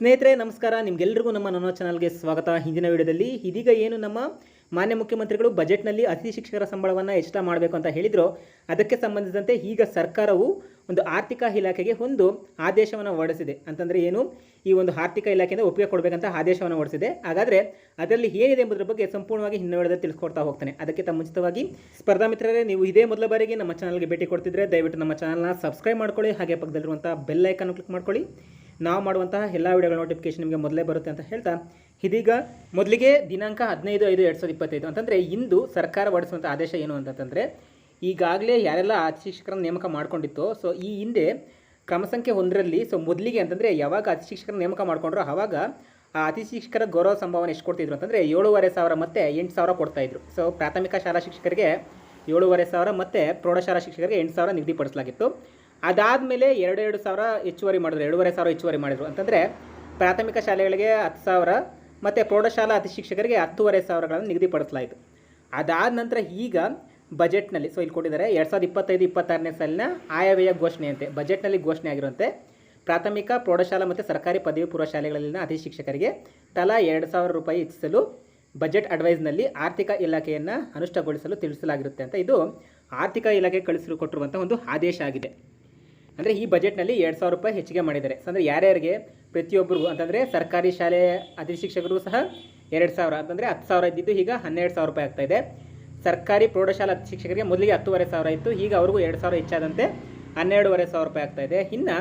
ಸ್ನೇಹಿತರೆ, ನಮಸ್ಕಾರ. ನಿಮಗೆಲ್ಲರಿಗೂ ನಮ್ಮ ನನ್ನ ಚಾನಲ್ಗೆ ಸ್ವಾಗತ. ಹಿಂದಿನ ವಿಡಿಯೋದಲ್ಲಿ ಇದೀಗ ಏನು ನಮ್ಮ ಮಾನ್ಯ ಮುಖ್ಯಮಂತ್ರಿಗಳು ಬಜೆಟ್ನಲ್ಲಿ ಅತಿಥಿ ಶಿಕ್ಷಕರ ಸಂಬಳವನ್ನು ಹೆಚ್ಚಳ ಮಾಡಬೇಕು ಅಂತ ಹೇಳಿದ್ರು. ಅದಕ್ಕೆ ಸಂಬಂಧಿಸಿದಂತೆ ಈಗ ಸರ್ಕಾರವು ಒಂದು ಆರ್ಥಿಕ ಇಲಾಖೆಗೆ ಒಂದು ಆದೇಶವನ್ನು ಹೊರಡಿಸಿದೆ. ಅಂತಂದರೆ ಏನು? ಈ ಒಂದು ಆರ್ಥಿಕ ಇಲಾಖೆಯಿಂದ ಒಪ್ಪಿಗೆ ಕೊಡಬೇಕಂತ ಆದೇಶವನ್ನು ಹೊರಡಿಸಿದೆ. ಹಾಗಾದರೆ ಅದರಲ್ಲಿ ಏನಿದೆ ಎಂಬುದರ ಬಗ್ಗೆ ಸಂಪೂರ್ಣವಾಗಿ ಹಿಂದಿನ ವಿಡಿಯೋದಲ್ಲಿ ತಿಳಿಸ್ಕೊಡ್ತಾ ಹೋಗ್ತಾನೆ. ಅದಕ್ಕಿಂತ ಮುಂಚಿತವಾಗಿ ಸ್ಪರ್ಧಾ ಮಿತ್ರರೇ, ನೀವು ಇದೇ ಮೊದಲ ಬಾರಿಗೆ ನಮ್ಮ ಚಾನಲ್ಗೆ ಭೇಟಿ ಕೊಡ್ತಿದ್ರೆ ದಯವಿಟ್ಟು ನಮ್ಮ ಚಾನಲ್ನ ಸಬ್ಸ್ಕ್ರೈಬ್ ಮಾಡ್ಕೊಳ್ಳಿ. ಹಾಗೆ ಪಕ್ಕದಲ್ಲಿರುವಂಥ ಬೆಲ್ ಐಕನ್ ಕ್ಲಿಕ್ ಮಾಡ್ಕೊಳ್ಳಿ. ನಾವು ಮಾಡುವಂತಹ ಎಲ್ಲ ವಿಡಿಯೋಗಳ ನೋಟಿಫಿಕೇಶನ್ ನಿಮಗೆ ಮೊದಲೇ ಬರುತ್ತೆ ಅಂತ ಹೇಳ್ತಾ, ಇದೀಗ ಮೊದಲಿಗೆ ದಿನಾಂಕ ಹದಿನೈದು ಐದು ಎರಡು ಸಾವಿರದ ಇಪ್ಪತ್ತೈದು ಅಂತಂದರೆ ಇಂದು ಸರ್ಕಾರ ಹೊರಡಿಸುವಂಥ ಆದೇಶ ಏನು ಅಂತಂದರೆ, ಈಗಾಗಲೇ ಯಾರೆಲ್ಲ ಅತಿ ಶಿಕ್ಷಕರನ್ನು ನೇಮಕ ಮಾಡ್ಕೊಂಡಿತ್ತು ಸೊ ಈ ಹಿಂದೆ ಕ್ರಮ ಸಂಖ್ಯೆ ಒಂದರಲ್ಲಿ ಸೊ ಮೊದಲಿಗೆ ಅಂತಂದರೆ ಯಾವಾಗ ಅತಿ ಶಿಕ್ಷಕರನ್ನ ನೇಮಕ ಮಾಡ್ಕೊಂಡ್ರೋ ಆವಾಗ ಆ ಅತಿ ಶಿಕ್ಷಕರ ಗೌರವ ಸಂಭಾವನೆ ಎಷ್ಟು ಕೊಡ್ತಿದ್ರು ಅಂತಂದರೆ ಏಳುವರೆ ಸಾವಿರ ಮತ್ತು ಎಂಟು ಸಾವಿರ ಕೊಡ್ತಾಯಿದ್ರು ಸೊ ಪ್ರಾಥಮಿಕ ಶಾಲಾ ಶಿಕ್ಷಕರಿಗೆ ಏಳುವರೆ ಸಾವಿರ ಮತ್ತು ಪ್ರೌಢಶಾಲಾ ಶಿಕ್ಷಕರಿಗೆ ಎಂಟು ಸಾವಿರ ನಿಗದಿಪಡಿಸಲಾಗಿತ್ತು. ಅದಾದಮೇಲೆ ಎರಡು ಸಾವಿರ ಹೆಚ್ಚುವರಿ ಮಾಡಿದ್ರು, ಎರಡೂವರೆ ಸಾವಿರ ಹೆಚ್ಚುವರಿ ಮಾಡಿದ್ರು. ಅಂತಂದರೆ ಪ್ರಾಥಮಿಕ ಶಾಲೆಗಳಿಗೆ ಹತ್ತು ಸಾವಿರ ಮತ್ತು ಪ್ರೌಢಶಾಲಾ ಅತಿ ಶಿಕ್ಷಕರಿಗೆ ಹತ್ತೂವರೆ ಸಾವಿರಗಳನ್ನು ನಿಗದಿಪಡಿಸಲಾಯಿತು ಅದಾದ ನಂತರ ಈಗ ಬಜೆಟ್ನಲ್ಲಿ ಸೊ ಇಲ್ಲಿ ಕೊಟ್ಟಿದ್ದಾರೆ, ಎರಡು ಸಾವಿರದ ಇಪ್ಪತ್ತೈದು, ಇಪ್ಪತ್ತಾರನೇ ಸಾಲಿನ ಆಯವ್ಯಯ ಘೋಷಣೆಯಂತೆ, ಬಜೆಟ್ನಲ್ಲಿ ಘೋಷಣೆ ಆಗಿರುವಂತೆ ಪ್ರಾಥಮಿಕ, ಪ್ರೌಢಶಾಲಾ ಮತ್ತು ಸರ್ಕಾರಿ ಪದವಿ ಪೂರ್ವ ಶಾಲೆಗಳಲ್ಲಿನ ಅತಿ ಶಿಕ್ಷಕರಿಗೆ ತಲಾ ಎರಡು ಸಾವಿರ ರೂಪಾಯಿ ಹೆಚ್ಚಿಸಲು ಬಜೆಟ್ ಅಡ್ವೈಸ್ನಲ್ಲಿ ಆರ್ಥಿಕ ಇಲಾಖೆಯನ್ನು ಅನುಷ್ಠಾನಗೊಳಿಸಲು ತಿಳಿಸಲಾಗಿರುತ್ತೆ ಅಂತ ಇದು ಆರ್ಥಿಕ ಇಲಾಖೆ ಕಳಿಸಲು ಕೊಟ್ಟಿರುವಂಥ ಒಂದು ಆದೇಶ ಆಗಿದೆ. ಅಂದರೆ ಈ ಬಜೆಟ್ನಲ್ಲಿ ಎರಡು ಸಾವಿರ ರೂಪಾಯಿ ಹೆಚ್ಚಿಗೆ ಮಾಡಿದ್ದಾರೆ. ಸೊ ಅಂದರೆ ಯಾರ್ಯಾರಿಗೆ ಪ್ರತಿಯೊಬ್ಬರಿಗೂ, ಅಂತಂದರೆ ಸರ್ಕಾರಿ ಶಾಲೆ ಅಧಿಶಿಕ್ಷಕರು ಸಹ ಎರಡು ಸಾವಿರ, ಅಂತಂದರೆ ಹತ್ತು ಸಾವಿರ ಇದ್ದಿದ್ದು ಈಗ ಹನ್ನೆರಡು ಸಾವಿರ ರೂಪಾಯಿ ಆಗ್ತಾ ಇದೆ. ಸರ್ಕಾರಿ ಪ್ರೌಢಶಾಲಾ ಶಿಕ್ಷಕರಿಗೆ ಮೊದಲಿಗೆ ಹತ್ತುವರೆ ಸಾವಿರ ಇತ್ತು, ಈಗ ಅವ್ರಿಗೂ ಎರಡು ಸಾವಿರ ಹೆಚ್ಚಾದಂತೆ ಹನ್ನೆರಡುವರೆ ಸಾವಿರ ರೂಪಾಯಿ ಆಗ್ತಾ ಇದೆ. ಇನ್ನು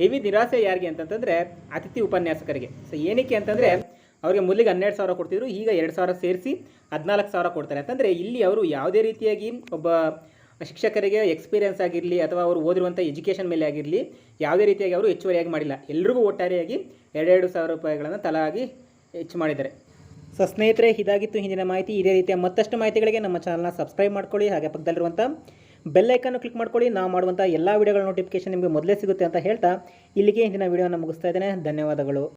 ಹೆವಿ ನಿರಾಸೆ ಯಾರಿಗೆ ಅಂತಂತಂದರೆ ಅತಿಥಿ ಉಪನ್ಯಾಸಕರಿಗೆ. ಸೊ ಏನಕ್ಕೆ ಅಂತಂದರೆ ಅವರಿಗೆ ಮೊದಲಿಗೆ ಹನ್ನೆರಡು ಸಾವಿರ ಕೊಡ್ತಿದ್ರು, ಈಗ ಎರಡು ಸಾವಿರ ಸೇರಿಸಿ ಹದಿನಾಲ್ಕು ಸಾವಿರ ಕೊಡ್ತಾರೆ. ಅಂತಂದರೆ ಇಲ್ಲಿ ಅವರು ಯಾವುದೇ ರೀತಿಯಾಗಿ ಒಬ್ಬ ಶಿಕ್ಷಕರಿಗೆ ಎಕ್ಸ್ಪೀರಿಯನ್ಸ್ ಆಗಿರಲಿ ಅಥವಾ ಅವರು ಓದಿರುವಂಥ ಎಜುಕೇಷನ್ ಮೇಲೆ ಆಗಿರಲಿ ಯಾವುದೇ ರೀತಿಯಾಗಿ ಅವರು ಹೆಚ್ಚುವರಿಯಾಗಿ ಮಾಡಿಲ್ಲ. ಎಲ್ರಿಗೂ ಒಟ್ಟಾರೆಯಾಗಿ ಎರಡೆರಡು ಸಾವಿರ ರೂಪಾಯಿಗಳನ್ನು ತಲಾಗಿ ಹೆಚ್ಚು ಮಾಡಿದ್ದಾರೆ. ಸೊ ಸ್ನೇಹಿತರೆ, ಇದಾಗಿತ್ತು ಹಿಂದಿನ ಮಾಹಿತಿ. ಇದೇ ರೀತಿಯ ಮತ್ತಷ್ಟು ಮಾಹಿತಿಗಳಿಗೆ ನಮ್ಮ ಚಾನಲ್ನ ಸಬ್ಸ್ಕ್ರೈಬ್ ಮಾಡ್ಕೊಳ್ಳಿ. ಹಾಗೆ ಪಕ್ಕದಲ್ಲಿರುವಂಥ ಬೆಲ್ಲೈಕನ್ನು ಕ್ಲಿಕ್ ಮಾಡ್ಕೊಳ್ಳಿ. ನಾವು ಮಾಡುವಂಥ ಎಲ್ಲ ವಿಡಿಯೋಗಳ ನೋಟಿಫಿಕೇಷನ್ ನಿಮಗೆ ಮೊದಲೇ ಸಿಗುತ್ತೆ ಅಂತ ಹೇಳ್ತಾ ಇಲ್ಲಿಗೆ ಹಿಂದಿನ ವಿಡಿಯೋನ ಮುಗಿಸ್ತಾ ಇದ್ದೇನೆ. ಧನ್ಯವಾದಗಳು.